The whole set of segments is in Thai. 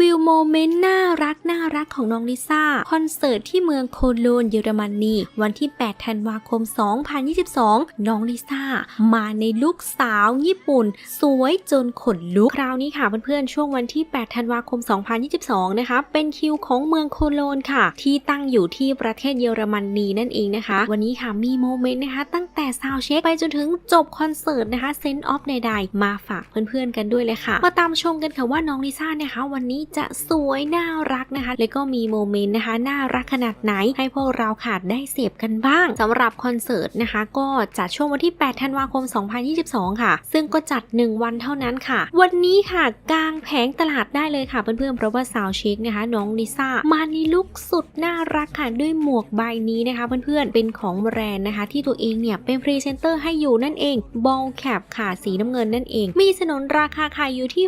วิวโมเมนต์น่ารักน่ารักของน้องลิซ่าคอนเสิร์ตที่เมืองโคโลนเยอรมนีวันที่ 8 ธันวาคม 2022 น้องลิซ่ามาในลุคสาวญี่ปุ่น สวยจนขนลุกคราวนี้ค่ะเพื่อนๆช่วงวันที่ 8 ธันวาคม 2022 นะคะ เป็นคิวของเมืองโคโลนค่ะ ที่ตั้งอยู่ที่ประเทศเยอรมนีนั่นเองนะคะ วันนี้ค่ะมีโมเมนต์นะคะ ตั้งแต่ซาวเช็คไปจนถึงจบคอนเสิร์ตนะคะเซนต์ออฟใดๆมาฝากเพื่อนๆกันด้วยเลยค่ะมาตามชมกันค่ะว่าน้องลิซ่านะคะวันนี้จะสวยน่ารักนะคะ และก็มีโมเมนต์นะคะน่ารักขนาดไหนให้พวกเราค่ะได้เสพกันบ้างสำหรับคอนเสิร์ตนะคะ ก็จัดช่วงวันที่ 8 ธันวาคม 2022 ค่ะ ซึ่งก็จัด 1 วันเท่านั้นค่ะ วันนี้ค่ะกลางแผงตลาดได้เลยค่ะเพื่อนๆเพราะว่าสาวเช็คนะคะ น้องลิซ่ามาในลุคสุดน่ารักค่ะด้วยหมวกใบนี้นะคะเพื่อนๆเป็นของแบรนด์นะคะ ที่ตัวเองเนี่ยเป็นพรีเซนเตอร์ให้อยู่นั่นเองบอลแคปค่ะสีน้ำเงินนั่นเอง มีสนนราคาขายอยู่ที่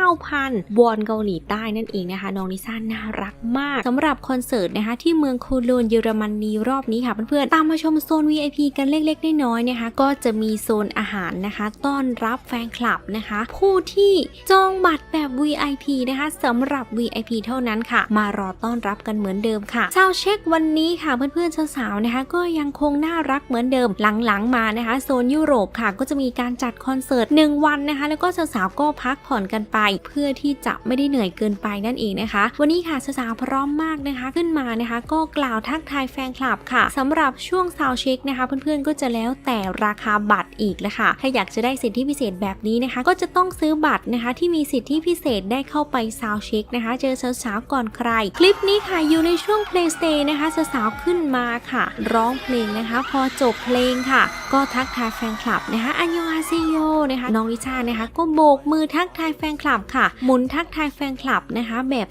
69,000วอนเกาหลีใต้นั่นเองนะคะ น้องลิซ่าน่ารักมากสำหรับคอนเสิร์ตนะคะที่เมืองโคโลนเยอรมนีรอบนี้ค่ะเพื่อนๆตามมาชมโซน VIP กันเล็กๆน้อยๆนะคะ ก็จะมีโซนอาหารนะคะ ต้อนรับแฟนคลับนะคะ ผู้ที่จองบัตรแบบ VIP นะคะสำหรับ VIP เท่านั้นค่ะ มารอต้อนรับกันเหมือนเดิมค่ะชาวเช็ควันนี้ค่ะเพื่อนๆสาวๆนะคะ ก็ยังคงน่ารักเหมือนเดิมหลังๆมานะคะ โซนยุโรปค่ะ ก็จะมีการจัดคอนเสิร์ต1วันนะคะ แล้วก็สาวๆก็พักผ่อนกันไป เพื่อที่จะไม่ได้เหนื่อยเกินไปนั่นเองนะคะ วันนี้ค่ะสาวพร้อมมากนะคะขึ้นมานะคะ ก็กล่าวทักทายแฟนคลับค่ะสำหรับช่วงซาวเช็คนะคะ เพื่อนๆก็จะแล้วแต่ราคาบัตรอีกแล้วค่ะถ้าอยากจะได้สิทธิพิเศษแบบนี้นะคะ ก็จะต้องซื้อบัตรนะคะ ที่มีสิทธิพิเศษได้เข้าไปซาวเช็คนะคะ เจอสาวๆก่อนใคร คลิปนี้ค่ะอยู่ในช่วง play stay นะคะสาวๆขึ้นมาค่ะ ร้องเพลงนะคะ พอจบเพลงค่ะ ก็ทักทายแฟนคลับนะคะอันยองอาเซโยนะคะน้องลิซ่านะคะ ก็โบกมือทักทายแฟนคลับค่ะ หมุนทักทายแฟฟนคลับนะคะ แบบ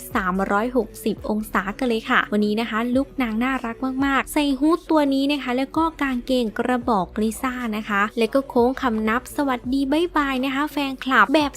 360 องศากันเลยค่ะ วันนี้นะคะ ลุกนางน่ารักมาก ๆ ใส่ฮูดตัวนี้นะคะ แล้วก็กางเกงกระบอกลิซ่านะคะ แล้วก็โค้งคำนับสวัสดีบายบายนะคะ แฟนคลับแบบ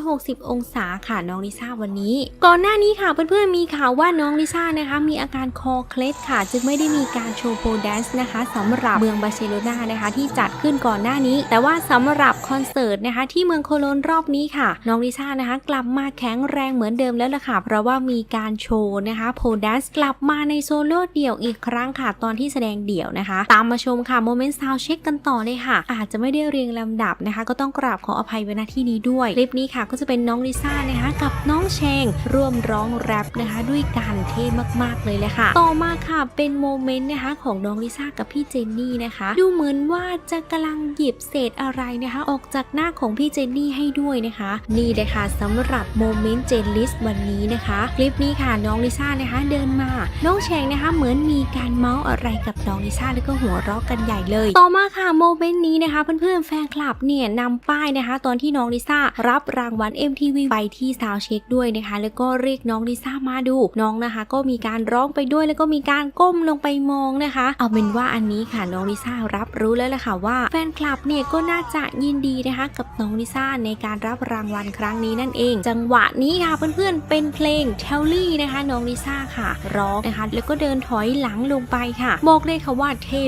360 องศาค่ะน้องลิซ่าวันนี้ ก่อนหน้านี้ค่ะเพื่อนๆมีข่าวว่าน้องลิซ่านะคะ มีอาการคอเคล็ดค่ะ จึงไม่ได้มีการโชว์โพแดนซ์นะคะสำหรับเมืองบาร์เซโลนานะคะที่จัดขึ้นก่อนหน้านี้ แต่ว่าสำหรับคอนเสิร์ตนะคะที่เมืองโคโลนรอบนี้ค่ะ น้องลิซ่านะคะ กลับมาแข็งแรงเหมือนเดิมแล้วล่ะค่ะ เพราะว่ามีการโชว์นะคะโพดนซ์กลับมาในโซโล่เดี่ยวอีกครั้งค่ะตอนที่แสดงเดี่ยวนะคะ ตามมาชมค่ะโมเมนต์ซาวเช็คกันต่อเลยค่ะ อาจจะไม่ได้เรียงลำดับนะคะ ก็ต้องกราบขออภัยไว้ณที่นี้ด้วย คลิปนี้ค่ะก็จะเป็นน้องลิซ่านะคะกับน้องเชงร่วมร้องแรปนะคะ ด้วยกันเท่มากๆเลยเลยค่ะ ต่อมาค่ะเป็นโมเมนต์นะคะของน้องลิซ่ากับพี่เจนนี่นะคะ ดูเหมือนว่าจะกำลังหยิบเศษอะไรนะคะ ออกจากหน้าของพี่เจนนี่ให้ด้วยนะคะ นี่เลยค่ะสำหรับโมเมนต์เจนลิสวันนี้นะคะ คลิปนี้ค่ะน้องลิซ่านะคะเดินมา น้องแชงนะคะเหมือนมีการเมาส์อะไรกับน้องลิซ่าแล้วก็หัวเราะกันใหญ่เลย ต่อมาค่ะโมเมนต์นี้นะคะเพื่อนๆแฟนคลับเนี่ยนำป้ายนะคะ ตอนที่น้องลิซ่ารับรางวัล MTV ไปที่ซาวเช็คด้วยนะคะ แล้วก็เรียกน้องลิซ่ามาดูน้องนะคะ ก็มีการร้องไปด้วยแล้วก็มีการก้มลงไปมองนะคะ เอาเป็นว่าอันนี้ค่ะน้องลิซ่ารับรู้แล้วแหละค่ะว่าแฟนคลับเนี่ยก็น่าจะยินดีนะคะ กับน้องลิซ่าในการรับรางวัลครั้งนี้นั่นเอง จังหวะนี้ค่ะเพื่อนๆ เป็นเพลงเทลลี่นะคะน้องลิซ่าค่ะร้องนะคะแล้วก็เดินถอยหลังลงไปค่ะ บอกเลยค่ะว่าเท่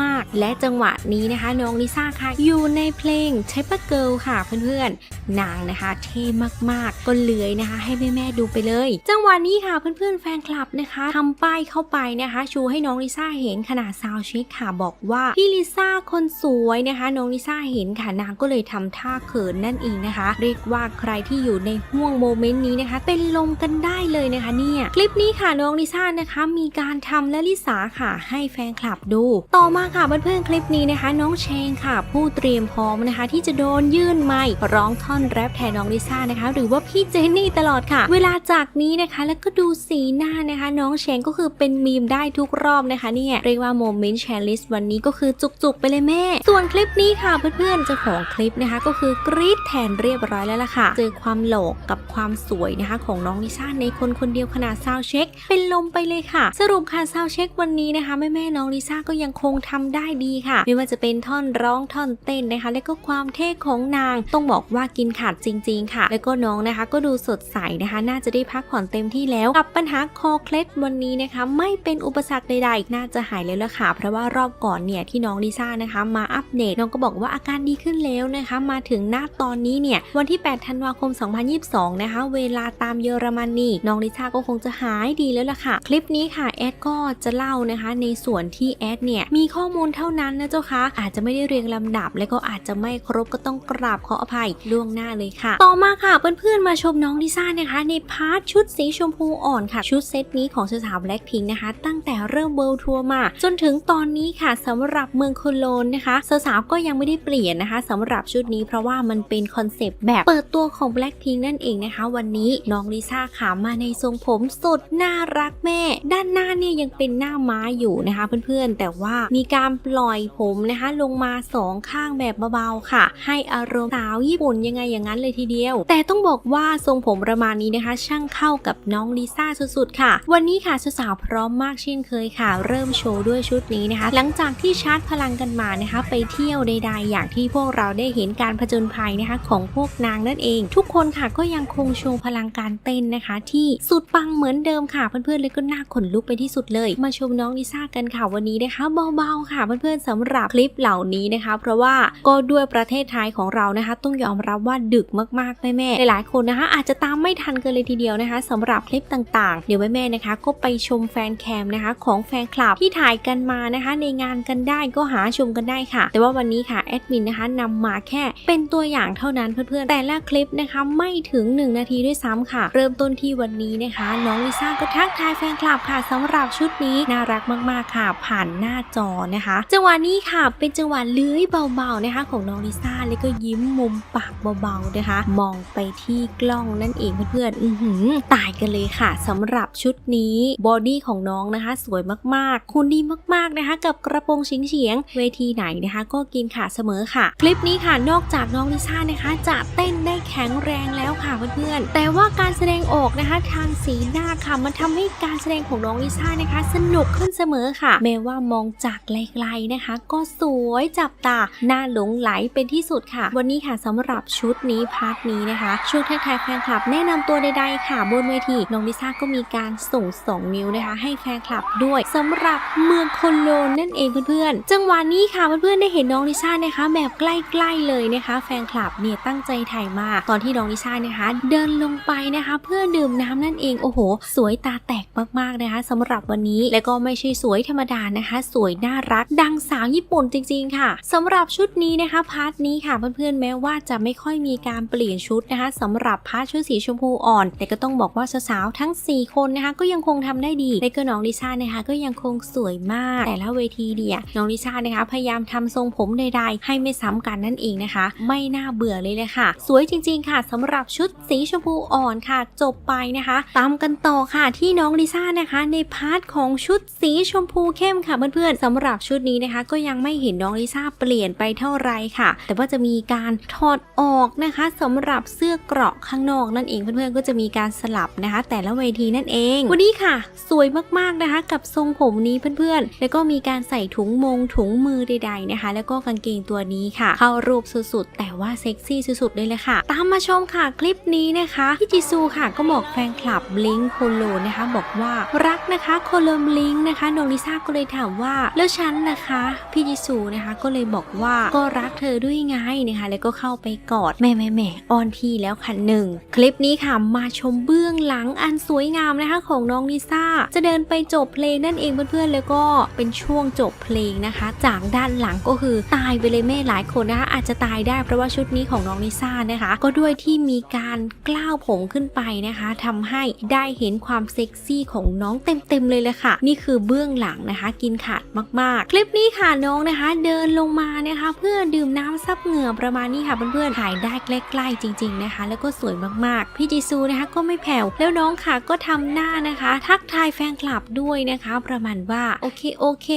มากๆ และจังหวะนี้นะคะน้องลิซ่าค่ะ อยู่ในเพลง t y p e Girl ค่ะเพื่อนๆนางนะคะเท่มากๆ ก็เลื้อยนะคะ ให้แม่ๆดูไปเลย จังหวะนี้ค่ะเพื่อนๆแฟนคลับนะคะทำป้ายเข้าไปนะคะ ชูให้น้องลิซ่าเห็นขนาดซาวเช็คค่ะบอกว่าพี่ลิซ่าคนสวยนะคะ น้องลิซ่าเห็นค่ะนางก็เลยทำท่าเขินนั่นเองนะคะ เรียกว่าใครที่อยู่ในห่วงโมเมนต์นี้นะคะ เป็นลมกันได้เลยนะคะเนี่ยคลิปนี้ค่ะน้องลิซ่านะคะมีการทำและลิสาค่ะ ให้แฟนคลับดู ต่อมาค่ะเพื่อนๆคลิปนี้นะคะ น้องเชงค่ะ ผู้เตรียมพร้อมนะคะ ที่จะโดนยื่นไมค์ร้องท่อนแรปแทนน้องลิซ่านะคะ หรือว่าพี่เจนนี่ตลอดค่ะ เวลาจากนี้นะคะ แล้วก็ดูสีหน้านะคะ น้องเชงก็คือเป็นมีมได้ทุกรอบนะคะเนี่ยเรียกว่าโมเมนต์แชร์ลิสวันนี้ก็คือจุกๆไปเลยแม่ ส่วนคลิปนี้ค่ะเพื่อนๆเจ้าของคลิปนะคะ ก็คือกรี๊ดแทนเรียบร้อยแล้วล่ะค่ะ เจอความโหลกกับความสวยนะคะของน้องลิซ่าในคนคนเดียวขนาดซาวเช็ค เป็นลมไปเลยค่ะ สรุปค่ะซาวเช็ควันนี้นะคะแม่ๆน้องลิซ่าก็ยังคงทำได้ดีค่ะ ไม่ว่าจะเป็นท่อนร้องท่อนเต้นนะคะ และก็ความเท่ของนาง ต้องบอกว่ากินขาดจริง ๆ ค่ะ แล้วก็น้องนะคะ ก็ดูสดใสนะคะ น่าจะได้พักผ่อนเต็มที่แล้วกับปัญหาคอเคล็ดวันนี้นะคะ ไม่เป็นอุปสรรคใดๆน่าจะหายแล้วละค่ะ เพราะว่ารอบก่อนเนี่ยที่น้องลิซ่านะคะ มาอัปเดตน้องก็บอกว่าอาการดีขึ้นแล้วนะคะ มาถึงหน้าตอนนี้เนี่ยวันที่ 8 ธันวาคม 2022 นะคะเวลาตามเยอรมนีน้องลิซ่าก็คงจะหายดีแล้วล่ะค่ะ คลิปนี้ค่ะแอดก็จะเล่านะคะ ในส่วนที่แอดเนี่ยมีข้อมูลเท่านั้นนะเจ้าคะอาจจะไม่ได้เรียงลำดับ และก็อาจจะไม่ครบก็ต้องกราบขออภัยล่วงหน้าเลยค่ะ ต่อมาค่ะเพื่อนๆมาชมน้องลิซ่านะคะ ในพาร์ทชุดสีชมพูอ่อนค่ะ ชุดเซตนี้ของสาวแบล็คพิงนะคะ ตั้งแต่เริ่มเวิลด์ทัวร์มา จนถึงตอนนี้ค่ะสำหรับเมืองโคโลนนะคะสาวๆก็ยังไม่ได้เปลี่ยนนะคะสำหรับชุดนี้เพราะว่ามันเป็นคอนเซปต์แบบเปิดตัวของ Blackpink นั่นเองนะคะ วันนี้น้องลิซ่าขามาในทรงผมสุดน่ารักแม่ ด้านหน้าเนี่ยยังเป็นหน้าม้าอยู่นะคะเพื่อนๆ แต่ว่ามีการปล่อยผมนะคะ ลงมาสองข้างแบบเบาๆค่ะ ให้อารมณ์สาวญี่ปุ่นยังไงอย่างนั้นเลยทีเดียว แต่ต้องบอกว่าทรงผมประมาณนี้นะคะ ช่างเข้ากับน้องลิซ่าสุดๆค่ะ วันนี้ค่ะสาวพร้อมมากเช่นเคยค่ะ เริ่มโชว์ด้วยชุดนี้นะคะ หลังจากที่ชาร์จพลังกันมานะคะ ไปเที่ยวใดๆอย่างที่พวกเราได้เห็นการผจญภัยนะคะ ของพวกนางนั่นเอง ทุกคนค่ะก็ยังคงโชว์พลังการเต้นนะคะ ที่สุดปังเหมือนเดิมค่ะเพื่อนๆเลยก็น่าขนลุกไปที่สุดเลย มาชมน้องลิซ่ากันค่ะวันนี้นะคะเบาๆค่ะเพื่อนๆสำหรับคลิปเหล่านี้นะคะ เพราะว่าก็ด้วยประเทศไทยของเรานะคะ ต้องยอมรับว่าดึกมากๆแม่ๆหลายๆคนนะคะ อาจจะตามไม่ทันกันเลยทีเดียวนะคะสำหรับคลิปต่างๆ เดี๋ยวแม่ๆนะคะก็ไปชมแฟนแคมนะคะ ของแฟนคลับที่ถ่ายกันมานะคะ ในงานกันได้ก็หาชมกันได้ค่ะ แต่ว่าวันนี้ค่ะแอดมินนะคะนำมาแค่เป็นตัวอย่างเท่านั้นเพื่อนๆแต่ละคลิปนะคะไม่ถึง 1 นาทีด้วยซ้ำค่ะ เริ่มต้นที่วันนี้นะคะ น้องลิซ่าก็ทักทายแฟนคลับค่ะสำหรับชุดนี้น่ารักมากๆค่ะ ผ่านหน้าจอนะคะ จังหวะนี้ค่ะเป็นจังหวะเลื้อยเบาๆนะคะ ของน้องลิซ่าแล้วก็ยิ้มมุมปากเบาๆนะคะ มองไปที่กล้องนั่นเองเพื่อนๆอือหือตายกันเลยค่ะสำหรับชุดนี้บอดี้ของน้องนะคะ สวยมากๆ คุณดีมากๆนะคะ กับกระโปรงเฉียงๆเวทีไหนนะคะ ก็กินขาเสมอค่ะ คลิปนี้ค่ะนอกจากน้องลิซ่านะคะ จะเต้นได้แข็งแรงแล้วค่ะเพื่อนๆแต่ว่าการแสดงออกนะคะทางสีหน้าค่ะมันทำให้การแสดงของน้องลิซ่านะคะ สนุกขึ้นเสมอค่ะ แม้ว่ามองจากไกลๆนะคะ ก็สวยจับตาหน่าหลงไหลเป็นที่สุดค่ะ วันนี้ค่ะสำหรับชุดนี้พาร์ทนี้นะคะช่วงทักทายแฟนคลับ แนะนำตัวใดๆค่ะบนเวทีน้องลิซ่าก็มีการส่ง 2 นิ้วนะคะ ให้แฟนคลับด้วยสำหรับเมืองโคโลนนั่นเองเพื่อนๆจังหวะนี้ค่ะเพื่อนๆได้เห็นน้องลิซ่านะคะ แบบใกล้ๆเลยนะคะ แฟนคลับเนี่ยตั้งใจถ่ายมากตอนที่น้องลิซ่านะคะ เดินลงไปนะคะ เพื่อดื่มน้ำนั่นเองโอ้โห สวยตาแตกมากๆนะคะสำหรับวันนี้และก็ไม่ใช่สวยธรรมดานะคะ สวยน่ารักดังสาวญี่ปุ่นจริง ๆ ค่ะสำหรับชุดนี้นะคะพาร์ทนี้ค่ะเพื่อนๆแม้ว่าจะไม่ค่อยมีการเปลี่ยนชุดนะคะสำหรับพาร์ทชุดสีชมพูอ่อน แต่ก็ต้องบอกว่าสาวๆทั้ง 4 คนนะคะ ก็ยังคงทำได้ดีและก็น้องลิซ่านะคะก็ยังคงสวยมาก แต่ละเวทีเนี่ยน้องลิซ่านะคะ พยายามทำทรงผมใดๆให้ไม่ซ้ำกันนั่นเองนะคะ ไม่น่าเบื่อเลยเลยค่ะ สวยจริง ๆ ค่ะสำหรับชุดสีชมพูอ่อนค่ะ จบไปนะคะ ตามกันต่อค่ะที่น้องลิซ่านะคะ ในพาร์ทของชุดสีชมพูเข้มค่ะเพื่อนๆสำหรับชุดนี้นะคะ ก็ยังไม่เห็นน้องลิซ่าเปลี่ยนไปเท่าไรค่ะ แต่ว่าจะมีการถอดออกนะคะสำหรับเสื้อเกราะข้างนอกนั่นเองเพื่อนๆก็จะมีการสลับนะคะ แต่ละเวทีนั่นเอง วันนี้ค่ะ สวยมากๆนะคะ กับทรงผมนี้เพื่อนๆ แล้วก็มีการใส่ถุงมงถุงมือใด ๆนะคะ แล้วก็กางเกงตัวนี้ค่ะ เข้ารูปสุดๆแต่ว่าเซ็กซี่สุดๆเลยแหละค่ะ ตามมาชมค่ะคลิปนี้นะคะพี่จิซูค่ะก็บอกแฟนคลับลิงโคโลนะคะ บอกว่ารักนะคะโคโลมลิงนะคะน้องลิซ่าก็เลยถามว่าแล้วฉันนะคะพี่จิซูนะคะก็เลยบอกว่าก็รักเธอด้วยไงนะคะ แล้วก็เข้าไปกอดแม่แม่แม่ออนทีแล้วค่ะหนึ่งคลิปนี้ค่ะมาชมเบื้องหลังอันสวยงามนะคะของน้องลิซ่าจะเดินไปจบเพลงนั่นเองเพื่อนๆแล้วก็เป็นช่วงจบเพลงนะคะ จากด้านหลังก็คือตายไปเลยแม่หลายคนนะคะอาจจะตายได้เพราะว่าชุดนี้ของน้องลิซ่านะคะ ก็ด้วยที่มีการกล้าวผมขึ้นไปนะคะทำให้ได้เห็นความเซ็กซี่ของน้องเต็มๆเลยแหละค่ะ นี่คือเบื้องหลังนะคะ กินขาดมากๆ คลิปนี้ค่ะน้องนะคะ เดินลงมานะคะ เพื่อดื่มน้ำซับเหงื่อประมาณนี้ค่ะเพื่อนๆถ่ายได้ใกล้ๆจริง ๆนะคะ แล้วก็สวยมากๆ พี่จิซูนะคะก็ไม่แผ่วแล้วน้องค่ะก็ทำหน้านะคะ ทักทายแฟนคลับด้วยนะคะ ประมาณว่าโอเคโอเค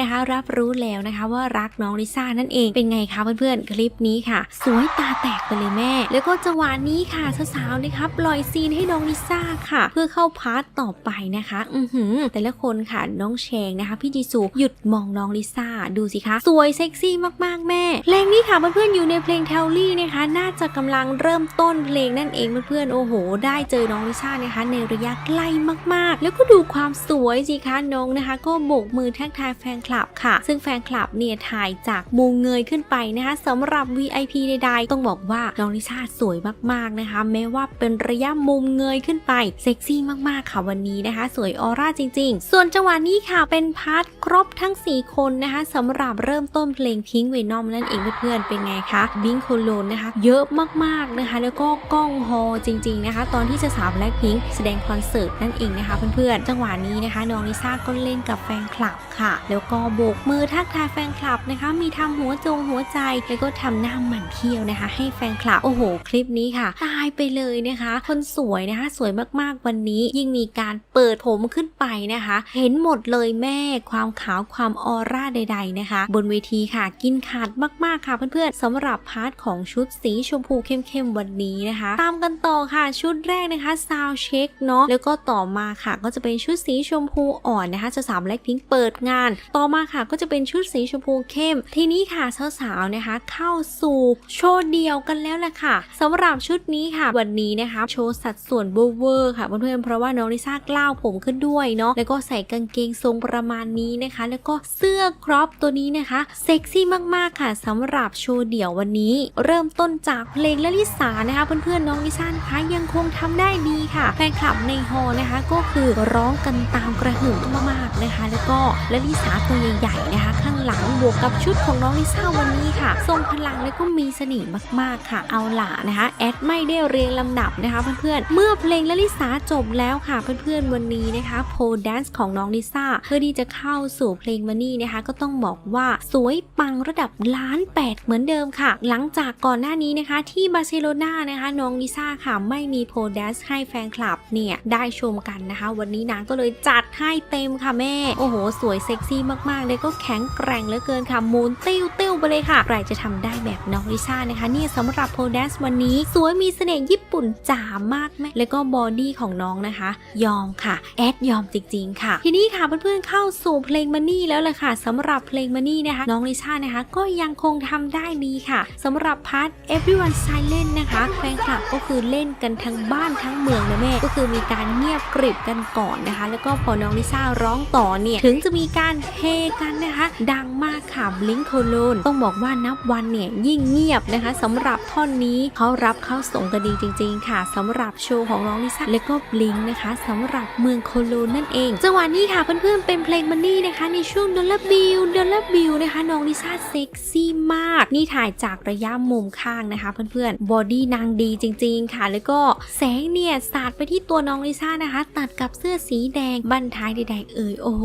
นะคะ รับรู้แล้วนะคะว่ารักน้องลิซ่านั่นเองเป็นไงคะเพื่อนๆคลิปนี้ค่ะ สวยตาแตกไปเลยแม่ แล้วก็จังหวะนี้ค่ะสาวๆนะคะปล่อยซีนให้น้องลิซ่าค่ะ เพื่อเข้าพาร์ทต่อไปนะคะ อือหือ แต่ละคนค่ะน้องแชงนะคะ พี่จิซูหยุดมองน้องลิซ่าดูสิคะสวยเซ็กซี่มากๆแม่เพลงนี้ค่ะเพื่อนๆอยู่ในเพลงเทลลี่นะคะ น่าจะกำลังเริ่มต้นเพลงนั่นเองเพื่อนๆโอ้โห ได้เจอน้องลิซ่านะคะ ในระยะใกล้มากๆ แล้วก็ดูความสวยสิคะน้องนะคะ ก็โบกมือทักทายแฟนคลับค่ะ ซึ่งแฟนคลับเนี่ยถ่ายจากมุมเงยขึ้นไปนะคะสำหรับ VIP ใดๆต้องบอกว่าน้องลิซ่าสวยมากๆนะคะ แม้ว่าเป็นระยะมุมเงยขึ้นไป เซ็กซี่มากๆค่ะวันนี้นะคะ สวยออร่าจริง ๆ ส่วนจังหวะนี้ค่ะเป็นพาร์ทครบทั้ง 4 คนนะคะสำหรับเริ่มต้นเพลงพิงเวนอมนั่นเองเพื่อนๆเป็นไงคะบิงโคโลนนะคะ เยอะมากๆนะคะ แล้วก็กล้องฮอจริง ๆนะคะ ตอนที่จะสาวแบล็คพิงแสดงคอนเสิร์ตนั่นเองนะคะเพื่อนๆจังหวะนี้นะคะน้องลิซ่าก็เล่นกับแฟนคลับค่ะ แล้วก็โบกมือทักทายแฟนคลับนะคะ มีทำหัวจงหัวใจแล้วก็ทำหน้าหมั่นเที่ยวนะคะ ให้แฟนคลับโอ้โห คลิปนี้ค่ะตายไปเลยนะคะ คนสวยนะคะ สวยมากๆวันนี้ ยิ่งมีการเปิดผมขึ้นไปนะคะ เห็นหมดเลยแม่ความขาวความออร่าใด ๆนะคะ บนเวทีค่ะกินขาดมากๆค่ะเพื่อนๆสำหรับพาร์ทของชุดสีชมพูเข้มๆวันนี้นะคะ ตามกันต่อค่ะชุดแรกนะคะซาวเช็คเนาะแล้วก็ต่อมาค่ะ ก็จะเป็นชุดสีชมพูอ่อนนะคะจะสามแล็คพิงเปิดงาน ต่อมาค่ะก็จะเป็นชุดสีชมพูเข้ม ทีนี้ค่ะสาวๆนะคะ เข้าสู่โชว์เดียวกันแล้วแหละค่ะสำหรับชุดนี้ค่ะวันนี้นะคะโชว์สัดส่วนเวอร์ค่ะเพื่อนๆเพราะว่าน้องลิซ่ากล้าวผมขึ้นด้วยเนาะแล้วก็ใส่กางเกงทรงประมาณนี้นะคะ แล้วก็เสื้อครอปตัวนี้นะคะเซ็กซี่มากๆค่ะสำหรับโชว์เดี่ยววันนี้ เริ่มต้นจากเพลงละลิสานะคะเพื่อนๆน้องลิซ่านะคะยังคงทำได้ดีค่ะแฟนคลับในฮอลล์นะคะ ก็คือร้องกันตามกระหึ่มมากๆนะคะ แล้วก็ละลิสาตัวใหญ่ๆนะคะ ข้างหลังบวกกับชุดของน้องลิซ่าวันนี้ค่ะ ทรงพลังและก็มีเสน่ห์มากๆค่ะ เอาล่ะนะคะแอดไม่ได้เรียงลำดับบนะคะเพื่อนๆ เมื่อเพลงละลิสาจบแล้วค่ะเพื่อนๆวันนี้นะคะโพแดนซ์ของน้องลิซ่าเพื่อที่จะเข้าสู่เพลงมันนี่นะคะ ก็ต้องบอกว่าสวยปังระดับล้านแปดเหมือนเดิมค่ะ หลังจากก่อนหน้านี้นะคะ ที่บาร์เซโลนานะคะน้องลิซ่าค่ะไม่มีโพแดนซ์ให้แฟนคลับเนี่ยได้ชมกันนะคะ วันนี้นางก็เลยจัดให้เต็มค่ะแม่ โอ้โห สวยเซ็กซี่มากๆ เลยก็แข็งแกร่งเหลือเกินค่ะมูนติ้วติ้วไปเลยค่ะใครจะทำได้แบบน้องลิซ่านะคะเนี่ยสำหรับโพแดนซ์วันนี้ สวยมีเสน่ห์ญี่ปุ่นจ๋ามากแม่แล้วก็บอดี้ของน้องนะคะ ยอมค่ะ แอดยอมจริง ๆ ค่ะ ทีนี้ค่ะเพื่อนๆเข้าสู่เพลงมันนี่แล้วล่ะค่ะสำหรับเพลงมันนี่นะคะ น้องลิซ่านะคะ ก็ยังคงทำได้ดีค่ะสำหรับพาร์ท everyone silent นะคะแฟนคลับก็คือเล่นกันทั้งบ้านทั้งเมืองนะแม่ก็คือมีการเงียบกริบกันก่อนนะคะ แล้วก็พอน้องลิซ่าร้องต่อเนี่ยถึงจะมีการเฮกันนะคะ ดังมากค่ะลิงโคโลนต้องบอกว่านับวันเนี่ยยิ่งเงียบนะคะสำหรับท่อนนี้เขารับเข้าส่งกันดีจริง ๆค่ะสำหรับโชว์ของน้องลิซ่าและก็บลิงนะคะสำหรับเมืองโคโลนนั่นเองจังหวะนี้ค่ะเพื่อนๆเป็นเพลงมันนี่นะคะ ในช่วงดอลลาร์บิลดอลลาร์บิลนะคะน้องลิซ่าเซ็กซี่มาก นี่ถ่ายจากระยะมุมข้างนะคะ เพื่อนๆบอดี้นางดีจริง ๆ ค่ะ แล้วก็แสงเนี่ยสาดไปที่ตัวน้องลิซ่านะคะ ตัดกับเสื้อสีแดงบันท้ายใดๆเอ่ยโอ้โห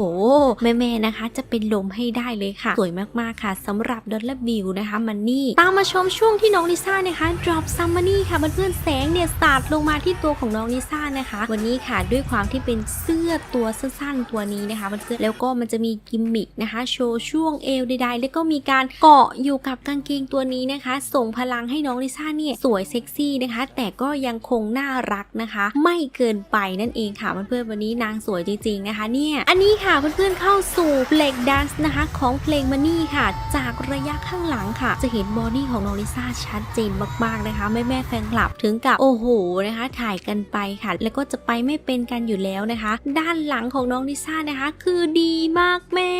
แม่ๆนะคะ จะเป็นลมให้ได้เลยค่ะ สวยมากๆค่ะสำหรับดอลลาร์บิลนะคะมันนี่ตามมาชมช่วงที่น้องลิซ่านะคะ drop some money ค่ะเพื่อนๆแสงเนี่ยสาดลงมาที่ตัวของน้องลิซ่านะคะ วันนี้ค่ะด้วยความที่เป็นเสื้อตัวสั้นๆตัวนี้นะคะเพื่อนแล้วก็มันจะมีกิมมิคนะคะ โชว์ช่วงเอวใดๆ แล้วก็มีการเกาะอยู่กับกางเกงตัวนี้นะคะ ส่งพลังให้น้องลิซ่าเนี่ยสวยเซ็กซี่นะคะ แต่ก็ยังคงน่ารักนะคะ ไม่เกินไปนั่นเองค่ะเพื่อนๆวันนี้นางสวยจริงๆนะคะเนี่ยอันนี้ค่ะเพื่อนๆเข้าสู่เพลงดันส์นะคะของเพลงมันนี่ค่ะ จากระยะข้างหลังค่ะ จะเห็นบอดี้ของน้องลิซ่าชัดเจนมากๆนะคะแม่แม่ๆแฟนคลับถึงกับโอ้โหนะคะ ถ่ายกันไปค่ะ แล้วก็จะไปไม่เป็นกันอยู่แล้วนะคะ ด้านหลังของน้องลิซ่านะคะ คือดีมากแม่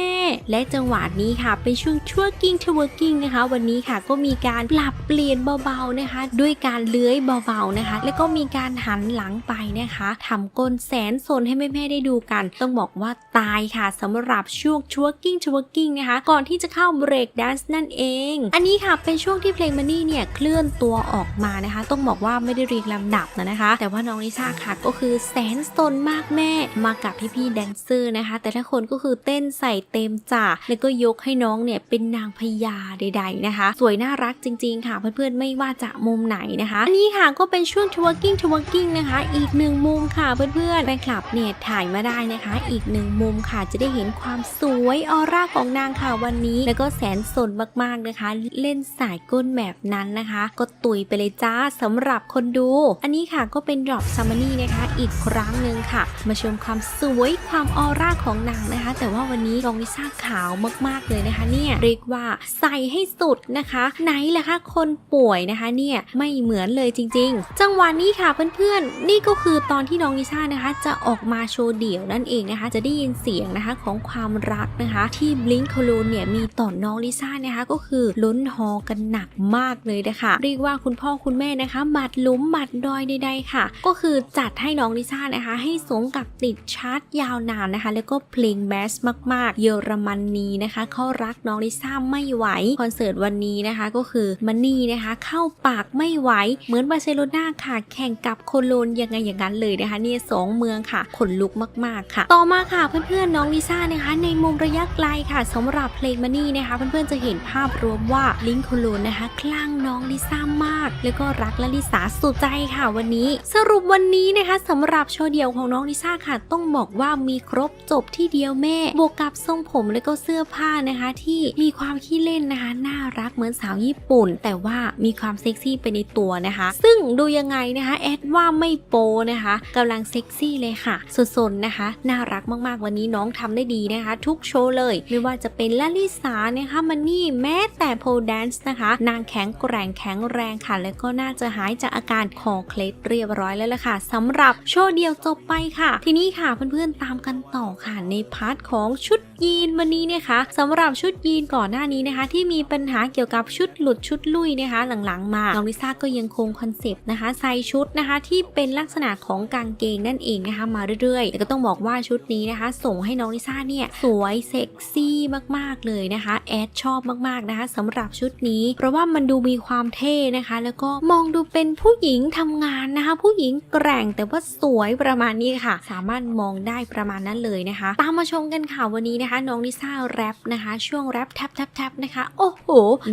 และจังหวะนี้ค่ะ เป็นช่วงชั่วกิ้งทวร์กิ้งนะคะ วันนี้ค่ะก็มีการปรับเปลี่ยนเบาๆนะคะ ด้วยการเลื้อยเบาๆนะคะ แล้วก็มีการหันหลังไปนะคะทำกลแสนสนให้แม่ๆได้ดูกัน ต้องบอกว่าตายค่ะสำหรับช่วงชั่วกิ้งทวร์กิ้งนะคะ ก่อนที่จะเข้าเบรกแดนซ์นั่นเอง อันนี้ค่ะเป็นช่วงที่เพลงมันนี่เนี่ยเคลื่อนตัวออกมานะคะ ต้องบอกว่าไม่ได้รีเรียงลำดับนะนะคะ แต่ว่าน้องลิซ่าค่ะก็คือแสนสนมากแม่มากับพี่ๆแดนเซอร์นะคะ แต่ละคนก็คือเต้นใส่เต็มจ่าแล้วก็ยกให้น้องเนี่ยเป็นนางพญาใด ๆนะคะ สวยน่ารักจริง ๆ ค่ะเพื่อนๆไม่ว่าจะมุมไหนนะคะอันนี้ค่ะก็เป็นช่วงทว r กิ้งทว r กิ้งนะคะ อีกหนึ่งมุมค่ะเพื่อนๆแฟนคลับเนี่ยถ่ายมาได้นะคะ อีกหนึ่งมุมค่ะจะได้เห็นความสวยออร่าของนางค่ะวันนี้ แล้วก็แสนสนมากๆนะคะ เล่นสายก้นแบบนั้นนะคะ ก็ตุยไปเลยจ้าสำหรับคนดูอันนี้ค่ะก็เป็นดรอปซัมมานี่นะคะ อีกครั้งหนึ่งค่ะ มาชมความสวยความออร่าของนางนะคะ แต่ว่าวันนี้รองลิซ่าขาวมากๆเลยนะคะ เนี่ยเรียกว่าใส่ให้สุดนะคะ ไหนล่ะคะคนป่วยนะคะ เนี่ยไม่เหมือนเลยจริง ๆ จังหวะนี้ค่ะเพื่อนๆ นี่ก็คือตอนที่น้องลิซ่านะคะ จะออกมาโชว์เดี่ยวนั่นเองนะคะ จะได้ยินเสียงนะคะของความรักนะคะ ที่บลิงโคโลนเนี่ยมีต่อน้องลิซ่านะคะ ก็คือล้นฮอกันหนักมากเลยนะคะเรียกว่าคุณพ่อคุณแม่นะคะหมัดลุมหมัดดดอยใดๆค่ะ ก็คือจัดให้น้องลิซ่านะคะ ให้สมกับติดชาร์ตยาวนานนะคะ แล้วก็เพลงแมสมาก ๆ เยอรมนนีนะคะเขารักน้องลิซ่าไม่ไหว คอนเสิร์ตวันนี้นะคะก็คือมันนี่นะคะเข้าปากไม่ไหว เหมือนบาร์เซโลนาค่ะแข่งกับโคโลนยังไงอย่างนั้นเลยนะคะเนี่ยสองเมืองค่ะขนลุกมากๆค่ะ ต่อมาค่ะเพื่อนๆน้องลิซ่านะคะ ในมุมระยะไกลค่ะสำหรับเพลงมันนี่นะคะ เพื่อนๆจะเห็นภาพรวมว่าลิงโคโลนนะคะคลั่งน้องลิซ่ามาก แล้วก็รักและลิสาสุดใจค่ะวันนี้ สรุปวันนี้นะคะสำหรับโชว์เดี่ยวของน้องลิซ่าค่ะ ต้องบอกว่ามีครบจบที่เดียวแม่ บวกกับทรงผมและก็เสื้อผ้านะคะ ที่มีความขี้เล่นนะคะน่ารักเหมือนสาวญี่ปุ่น แต่ว่ามีความเซ็กซี่ไปในตัวนะคะ ซึ่งดูยังไงนะคะแอดว่าไม่โปนะคะกำลังเซ็กซี่เลยค่ะสนๆนะคะ น่ารักมากๆวันนี้น้องทำได้ดีนะคะ ทุกโชว์เลย ไม่ว่าจะเป็นลลิสานะคะมันนี่แม้แต่โพแดนซ์นะคะ นางแข็งแกร่งแข็งแรงค่ะ แล้วก็น่าจะหายจากอาการคอเคล็ดเรียบร้อยแล้วล่ะค่ะสำหรับโชว์เดียวจบไปค่ะ ทีนี้ค่ะเพื่อนๆตามกันต่อค่ะในพาร์ทของชุดยีนวันนี้นะคะสำหรับชุดยีนก่อนหน้านี้นะคะ ที่มีปัญหาเกี่ยวกับชุดหลุดชุดลุยนะคะ หลังๆ มาน้องลิซ่าก็ยังคงคอนเซปต์นะคะใส่ชุดนะคะ ที่เป็นลักษณะของกางเกงนั่นเองนะคะมาเรื่อยๆแต่ก็ต้องบอกว่าชุดนี้นะคะ ส่งให้น้องลิซ่าเนี่ยสวยเซ็กซี่มากๆเลยนะคะ แอดชอบมากๆนะคะสำหรับชุดนี้ เพราะว่ามันดูมีความเท่นะคะ แล้วก็มองดูเป็นผู้หญิงทำงานนะคะ ผู้หญิงแกร่งแต่ว่าสวยประมาณนี้ค่ะ สามารถมองได้ประมาณนั้นเลยนะคะ ตามมาชมกันค่ะวันนี้นะคะ น้องลิซ่าแรปนะคะ ช่วงแรปแทบแทบแทบนะคะ โอ้โห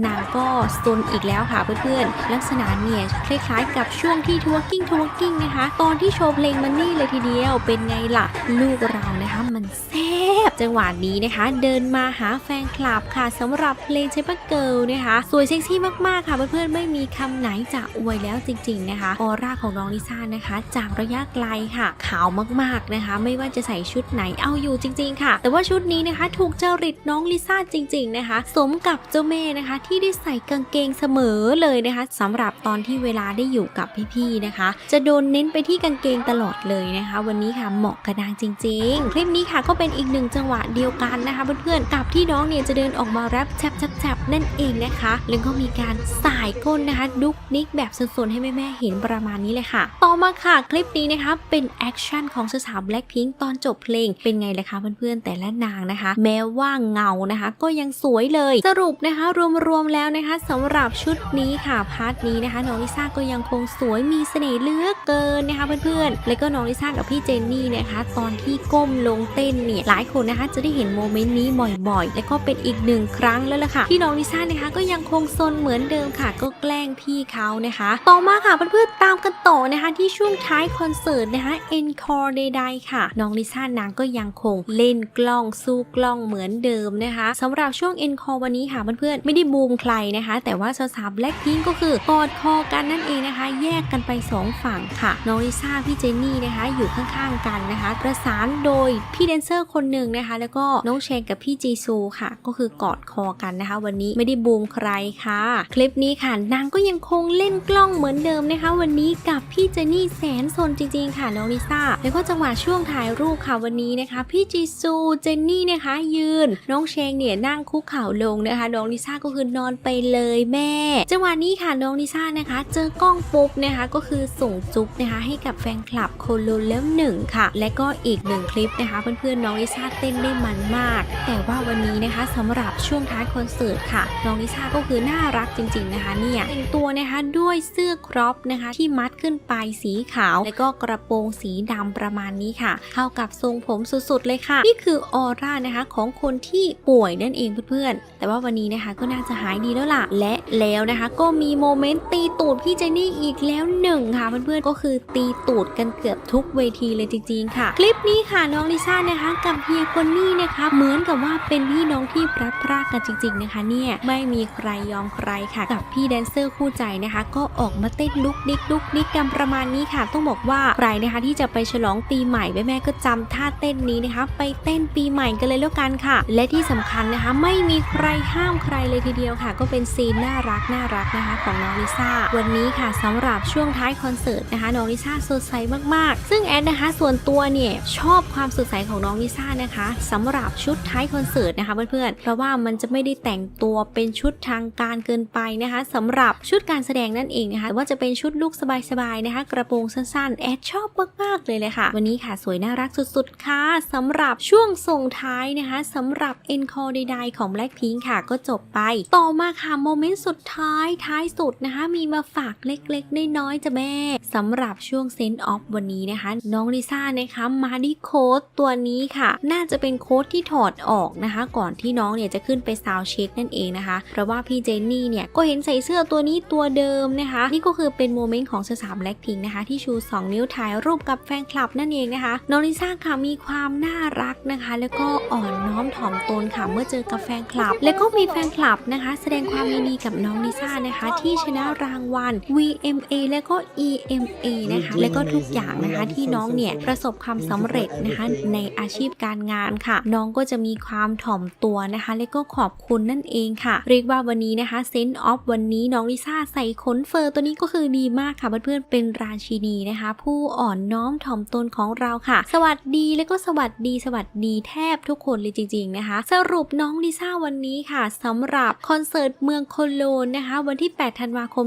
นางก็ซนอีกแล้วค่ะเพื่อนๆลักษณะเนี่ยคล้ายๆ กับช่วงที่ทัวร์กิ้งทัวร์กิ้งนะคะ ตอนที่โชว์เพลงมันนี่เลยทีเดียวเป็นไงล่ะ ลูกเรานะคะ มันแซ่บจังหวะนี้นะคะ เดินมาหาแฟนคลับค่ะสำหรับเพลงเชปเกิลนะคะ สวยเซ็กซี่มากๆค่ะเพื่อนๆไม่มีคำไหนจะอวยแล้วจริง ๆนะคะออร่าของน้องลิซ่านะคะ จากระยะไกลค่ะ ขาวมากๆนะคะ ไม่ว่าจะใส่ชุดไหนเอาอยู่จริง ๆ ค่ะ แต่ว่าชุดนี้นะคะ ถูกเจริตน้องลิซ่าจริง ๆ นะคะ สมกับเจ้าแม่นะคะ ที่ได้ใส่กางเกงเสมอเลยนะคะสำหรับตอนที่เวลาได้อยู่กับพี่ๆนะคะ จะโดนเน้นไปที่กางเกงตลอดเลยนะคะ วันนี้ค่ะเหมาะกับนางจริง ๆ คลิปนี้ค่ะก็เป็นอีกหนึ่งจังหวะเดียวกันนะคะเพื่อนๆกับที่น้องเนี่ยจะเดินออกมาแรปแฉบๆๆนั่นเองนะคะแล้วก็มีการสายก้นนะคะดุกนิกแบบสนๆให้แม่ๆเห็นประมาณนี้เลยค่ะ ต่อมาค่ะคลิปนี้นะคะเป็นแอคชั่นของสาวๆ Blackpink ตอนจบเพลงเป็นไงล่ะคะเพื่อนๆแต่ละนางนะคะ แม้ว่าเงานะคะ ก็ยังสวยเลยสรุปนะคะ รวมๆแล้วนะคะสำหรับชุดนี้ค่ะพาร์ทนี้นะคะน้องลิซ่าก็ยังคงสวยมีเสน่ห์เหลือกเกินนะคะเพื่อนๆแล้วก็น้องลิซ่ากับพี่เจนนี่นะคะ ตอนที่ก้มลงเต้นเนี่ยหลายคนนะคะ จะได้เห็นโมเมนต์นี้บ่อยๆ และก็เป็นอีกหนึ่งครั้งแล้วล่ะค่ะที่น้องลิซ่านะคะก็ยังคงซนเหมือนเดิมค่ะ ก็แกล้งพี่เขานะคะ ต่อมาค่ะเพื่อนๆตามกันต่อนะคะที่ช่วงท้ายคอนเสิร์ตนะคะ Encore ใดๆค่ะน้องลิซ่านางก็ยังคงเล่นกล้องสู้กล้องเหมือนเดิมนะคะสำหรับช่วง Encore วันนี้ค่ะเพื่อนๆไม่ได้บูมใครนะคะ แต่ว่าสาวๆ Blackpink ก็คือกอดคอกันนั่นเองนะคะ แยกกันไปสองฝั่งค่ะน้องลิซ่าพี่เจนนี่นะคะอยู่ข้างๆกันนะคะ ประสานโดยพี่แดนเซอร์คนหนึ่งนะคะ แล้วก็น้องเชนกับพี่จีซูค่ะ ก็คือกอดคอกันนะคะ วันนี้ไม่ได้บูมใครค่ะ คลิปนี้ค่ะนางก็ยังคงเล่นกล้องเหมือนเดิมนะคะวันนี้กับพี่เจนนี่แสนสนจริงๆค่ะน้องลิซ่าแล้วก็จังหวะช่วงถ่ายรูปค่ะวันนี้นะคะ พี่จีซูเจนนี่นะคะ ยืน น้องเชงเนี่ยนั่งคุกเข่าลงนะคะ น้องลิซ่าก็คือนอนไปเลยแม่ จังหวะนี้ค่ะน้องลิซ่านะคะ เจอกล้องปุ๊บนะคะ ก็คือส่งจุ๊บนะคะ ให้กับแฟนคลับโคโลเล่มหนึ่งค่ะ และก็อีกหนึ่งคลิปนะคะ เพื่อนๆน้องลิซ่าเต้นได้มันมาก แต่ว่าวันนี้นะคะสำหรับช่วงท้ายคอนเสิร์ตค่ะน้องลิซ่าก็คือน่ารักจริง ๆนะคะเนี่ยแต่งตัวนะคะด้วยเสื้อครอปนะคะที่มัดขึ้นไปสีขาว และก็กระโปรงสีดำประมาณนี้ค่ะ เข้ากับทรงผมสุดๆเลยค่ะ นี่คือออร่านะคะของคนที่ป่วยนั่นเองเพื่อนๆ แต่ว่าวันนี้นะคะก็น่าจะหายดีแล้วล่ะ และแล้วนะคะ ก็มีโมเมนต์ตีตูดพี่เจนนี่อีกแล้วหนึ่งค่ะเพื่อนๆ ก็คือตีตูดกันเกือบทุกเวทีเลยจริงๆค่ะ คลิปนี้ค่ะน้องลิซ่านะคะ กับเฮียคนนี่นะคะ เหมือนกับว่าเป็นพี่น้องที่พลัดพรากกันจริง ๆนะคะ เนี่ยไม่มีใครยอมใครค่ะ กับพี่แดนเซอร์คู่ใจนะคะ ก็ออกมาเต้นลุกดิกลุกดิกกันประมาณนี้ค่ะ ต้องบอกว่าใครนะคะที่จะไปฉลองปีใหม่แม่ๆก็จำท่าเต้นนี้นะคะ ไปเต้นปีใหม่กันเลยแล้วกันค่ะ และที่สำคัญนะคะ ไม่มีใครห้ามใครเลยทีเดียวค่ะ ก็เป็นซีนน่ารักน่ารักนะคะ ของน้องลิซ่าวันนี้ค่ะสำหรับช่วงท้ายคอนเสิร์ตนะคะน้องลิซ่าสดใสมากๆ ซึ่งแอดนะคะ ส่วนตัวเนี่ยชอบความสดใสของน้องลิซ่านะคะสำหรับชุดท้ายคอนเสิร์ตนะคะเพื่อนๆเพราะว่ามันจะไม่ได้แต่งตัวเป็นชุดทางการเกินไปนะคะสำหรับชุดการแสดงนั่นเองนะคะว่าจะเป็นชุดลุคสบายๆนะคะ กระโปรงสั้นๆ แอดชอบมากๆเลยเลยค่ะ วันนี้ค่ะสวยน่ารักสุดๆค่ะสำหรับช่วงส่งท้ายนะคะสำหรับ Encore ใดๆของ Blackpink ค่ะ ก็จบไป ต่อมาค่ะโมเมนต์สุดท้ายท้ายสุดนะคะ มีมาฝากเล็กๆ น้อยๆจะแม่สำหรับช่วง Send Off วันนี้นะคะ น้องลิซ่านะคะมาที่โค้ดตัวนี้ค่ะ น่าจะเป็นโค้ดที่ถอดออกนะคะ ก่อนที่น้องเนี่ยจะขึ้นไปซาวเช็คนั่นเองนะคะ เพราะว่าพี่เจนนี่เนี่ยก็เห็นใส่เสื้อตัวนี้ตัวเดิมนะคะ นี่ก็คือเป็นโมเมนต์ของสาวแบล็คพิงนะคะ ที่ชู 2 นิ้วถ่ายรูปกับแฟนคลับนั่นเองนะคะน้องลิซ่าค่ะมีความน่ารักนะคะ แล้วก็อ่อนน้อมถ่อมตนค่ะเมื่อเจอกับแฟนคลับ แล้วก็มีแฟนคลับนะคะ แสดงความยินดีกับน้องลิซ่านะคะ ที่ชนะรางวัล VMA แล้วก็ EMA นะคะ แล้วก็ทุกอย่างนะคะที่น้องเนี่ยประสบความสำเร็จนะคะในอาชีพการงานค่ะ น้องก็จะมีความถ่อมตัวนะคะ และก็ขอบคุณนั่นเองค่ะ เรียกว่าวันนี้นะคะเซนต์ออฟวันนี้น้องลิซ่าใส่ขนเฟอร์ตัวนี้ก็คือดีมากค่ะเพื่อนๆเป็นราชินีนะคะ ผู้อ่อนน้อมถ่อมตนของเราค่ะ สวัสดีและก็สวัสดีสวัสดีแทบทุกคนเลยจริง ๆนะคะ สรุปน้องลิซ่าวันนี้ค่ะสำหรับคอนเสิร์ตเมืองโคโลนนะคะ วันที่ 8 ธันวาคม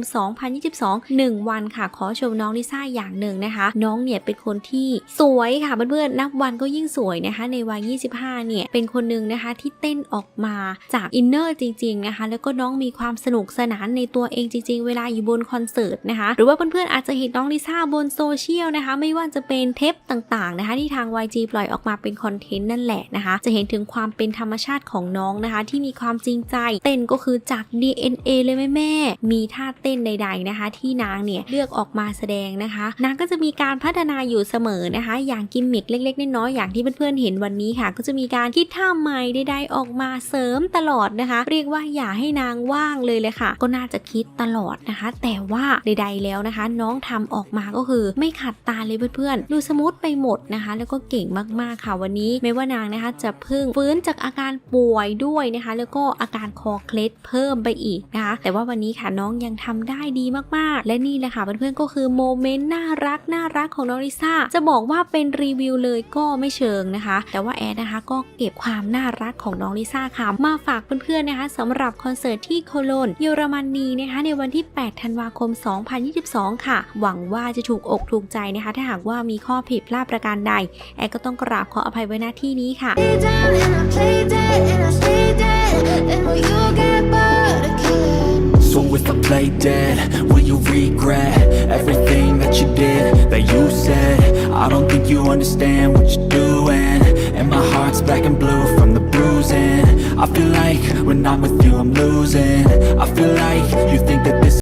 2022 1 วันค่ะ ขอชมน้องลิซ่าอย่างหนึ่งนะคะ น้องเนี่ยเป็นคนที่สวยค่ะเพื่อนๆนับวันก็ยิ่งสวยนะคะ ในวัย 25 เนี่ยเป็นคนหนึ่งนะคะที่เต้นออกมาจากอินเนอร์จริงๆนะคะ แล้วก็น้องมีความสนุกสนานในตัวเองจริง ๆ เวลาอยู่บนคอนเสิร์ตนะคะหรือว่าเพื่อนๆอาจจะเห็นน้องลิซ่าบนโซเชียลนะคะ ไม่ว่าจะเป็นเทปต่างๆนะคะ ที่ทาง YG ปล่อยออกมาเป็นคอนเทนต์นั่นแหละนะคะ จะเห็นถึงความเป็นธรรมชาติของน้องนะคะ ที่มีความจริงใจ เต้นก็คือจาก DNA เลยแม่แม่ๆมีท่าเต้นใด ๆนะคะ ที่นางเนี่ยเลือกออกมาแสดงนะคะ นางก็จะมีการพัฒนาอยู่เสมอนะคะ อย่างกิมมิคเล็กๆน้อยๆอย่างที่เพื่อนๆเห็นวันนี้ค่ะ ก็จะมีการคิดท่าใหม่ใดๆออกมาเสริมตลอดนะคะ เรียกว่าอย่าให้นางว่างเลยเลยค่ะ ก็น่าจะคิดตลอดนะคะ แต่ว่าใดๆแล้วนะคะ น้องทำออกมาก็คือไม่ขัดตาเลยเพื่อนๆดูสมูทไปหมดนะคะ แล้วก็เก่งมากๆค่ะวันนี้ไม่ว่านางนะคะ จะพิ่งฟื้นจากอาการป่วยด้วยนะคะ แล้วก็อาการคอเคล็ดเพิ่มไปอีกนะคะ แต่ว่าวันนี้ค่ะน้องยังทำได้ดีมากๆ และนี่แหละค่ะเพื่อนๆก็คือโมเมนต์น่ารักน่ารักของน้องลิซ่าจะบอกว่าเป็นรีวิวเลยก็ไม่เชิงนะคะ แต่ว่าแอดนะคะก็เก็บความน่ารักของน้องลิซ่าค่ะมาฝากเพื่อนๆนะคะสำหรับคอนเสิร์ตที่โคโลนเยอรมนีนะคะในวันที่ 8 ธันวาคม 2023 2022 ค่ะ หวังว่าจะถูกอกถูกใจนะคะ ถ้าหากว่ามีข้อผิดพลาดประการใด แอดก็ต้องกราบขออภัยไว้หน้าที่นี้ค่ะ Lay down and I play dead and I stay dead. And will you get bored again? So if I play dead, will you regret everything that you did, that you said? I don't think you understand what you're doing. And my heart's black and blue from the bruising. I feel like when I'm with you, I'm losing. I feel like you think that this